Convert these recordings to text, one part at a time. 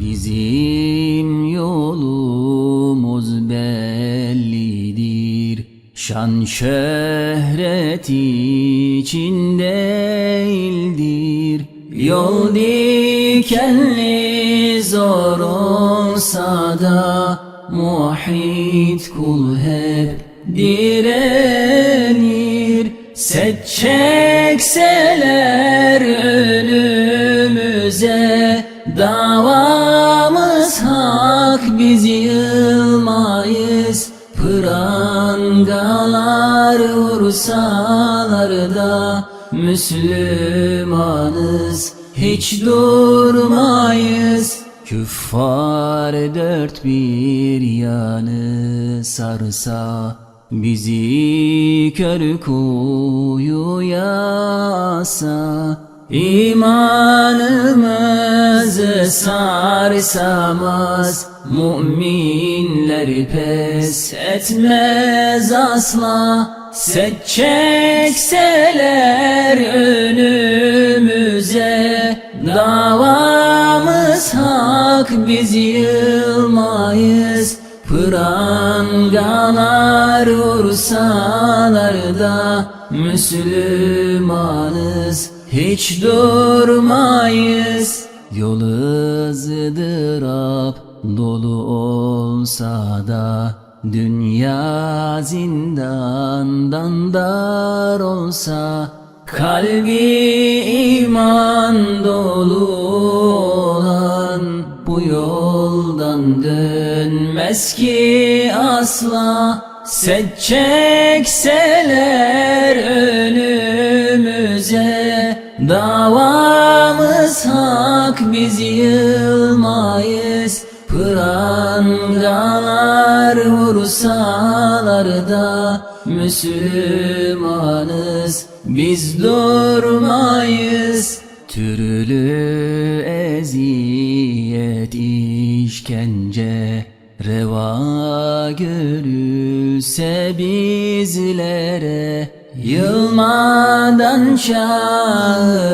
Bizim yolumuz bellidir. Şan şöhret için değildir Yol dikenli zor olsa da Muhit kul hep direnir. Set çekseler önümüze Davamız hak biz yılmayız. Prangalar vursalar da Müslümanız hiç durmayız. Küffar dört bir yanı sarsa Bizi kör kuyuya asa İmanımızı sarsamaz Müminler pes etmez asla. Set çekseler önümüze Davamız hak biz yılmayız. Prangalar vursalar da Müslümanız hiç durmayız. Yol ızdırap dolu olsa da Dünya zindandan dar olsa Kalbi iman dolu olan Bu yoldan dönmez ki asla. Set çekseler önümüze Davamız hak biz yılmayız. Prangalar vursalar da Müslümanız. Biz durmayız. Türlü eziyet işkence Reva görülse bizlere Yılmadan çağıracağız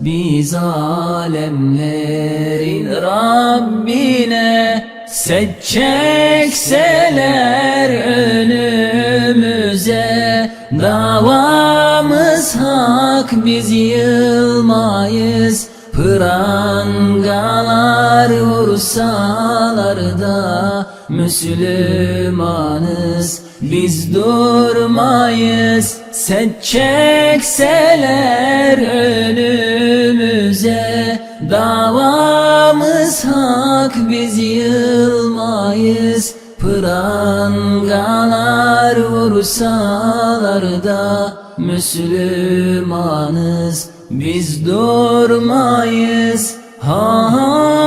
Biz alemlerin Rabbine. Set çekseler önümüze Davamız hak biz yılmayız Prangalar vursalar da Müslümanız biz durmayız. Set çekseler önümüze Davamız hak biz yılmayız. Prangalar vursalar da Müslümanız biz durmayız. Ha, ha,